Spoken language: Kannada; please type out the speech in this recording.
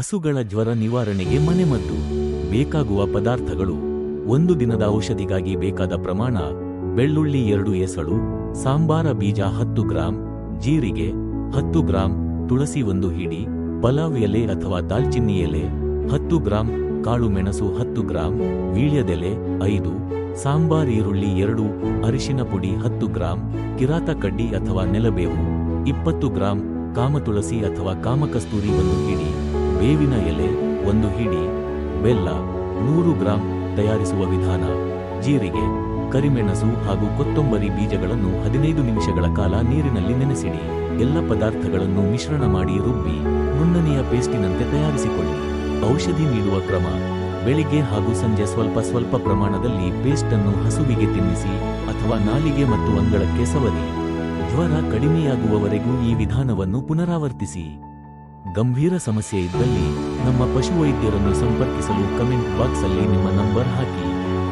ಹಸುಗಳ ಜ್ವರ ನಿವಾರಣೆಗೆ ಮನೆಮದ್ದು. ಬೇಕಾಗುವ ಪದಾರ್ಥಗಳು. ಒಂದು ದಿನದ ಔಷಧಿಗಾಗಿ ಬೇಕಾದ ಪ್ರಮಾಣ, ಬೆಳ್ಳುಳ್ಳಿ ಎರಡು ಎಸಳು, ಸಾಂಬಾರ ಬೀಜ ಹತ್ತು ಗ್ರಾಂ, ಜೀರಿಗೆ ಹತ್ತು ಗ್ರಾಂ, ತುಳಸಿ ಒಂದು ಹಿಡಿ, ಪಲಾವ್ ಎಲೆ ಅಥವಾ ದಾಲ್ಚಿನ್ನಿ ಎಲೆ ಹತ್ತು ಗ್ರಾಂ, ಕಾಳು ಮೆಣಸು ಹತ್ತು ಗ್ರಾಂ, ವೀಳ್ಯದೆಲೆ ಐದು, ಸಾಂಬಾರ್ ಈರುಳ್ಳಿ ಎರಡು, ಅರಿಶಿನ ಪುಡಿ ಹತ್ತು ಗ್ರಾಂ, ಕಿರಾತ ಕಡ್ಡಿ ಅಥವಾ ನೆಲಬೇವು ಇಪ್ಪತ್ತು ಗ್ರಾಂ ಕಾಮತುಳಸಿ ಅಥವಾ ಕಾಮಕಸ್ತೂರಿ ಒಂದು ಹಿಡಿ. ಬೇವಿನ ಎಲೆ ಒಂದು ಹಿಡಿ, ಬೆಲ್ಲ ನೂರು ಗ್ರಾಂ ತಯಾರಿಸುವ ವಿಧಾನ. ಜೀರಿಗೆ, ಕರಿಮೆಣಸು ಹಾಗೂ ಕೊತ್ತಂಬರಿ ಬೀಜಗಳನ್ನು ಹದಿನೈದು ನಿಮಿಷಗಳ ಕಾಲ ನೀರಿನಲ್ಲಿ ನೆನೆಸಿಡಿ. ಎಲ್ಲ ಪದಾರ್ಥಗಳನ್ನು ಮಿಶ್ರಣ ಮಾಡಿ ರುಬ್ಬಿ, ನುಣ್ಣನೆಯ ಪೇಸ್ಟಿನಂತೆ ತಯಾರಿಸಿಕೊಳ್ಳಿ. ಔಷಧಿ ನೀಡುವ ಕ್ರಮ, ಬೆಳಿಗ್ಗೆ ಹಾಗೂ ಸಂಜೆ ಸ್ವಲ್ಪ ಸ್ವಲ್ಪ ಪ್ರಮಾಣದಲ್ಲಿ ಪೇಸ್ಟ್ ಅನ್ನು ಹಸುವಿಗೆ ತಿನ್ನಿಸಿ ಅಥವಾ ನಾಲಿಗೆ ಮತ್ತು ಅಂಗಳಕ್ಕೆ ಸವರಿ. ಜ್ವರ ಕಡಿಮೆಯಾಗುವವರೆಗೂ ಈ ವಿಧಾನವನ್ನು ಪುನರಾವರ್ತಿಸಿ. ಗಂಭೀರ ಸಮಸ್ಯೆ ಇದ್ದಲ್ಲಿ ನಮ್ಮ ಪಶುವೈದ್ಯರನ್ನು ಸಂಪರ್ಕಿಸಲು ಕಮೆಂಟ್ ಬಾಕ್ಸ್ ಅಲ್ಲಿ ನಿಮ್ಮ ನಂಬರ್ ಹಾಕಿ.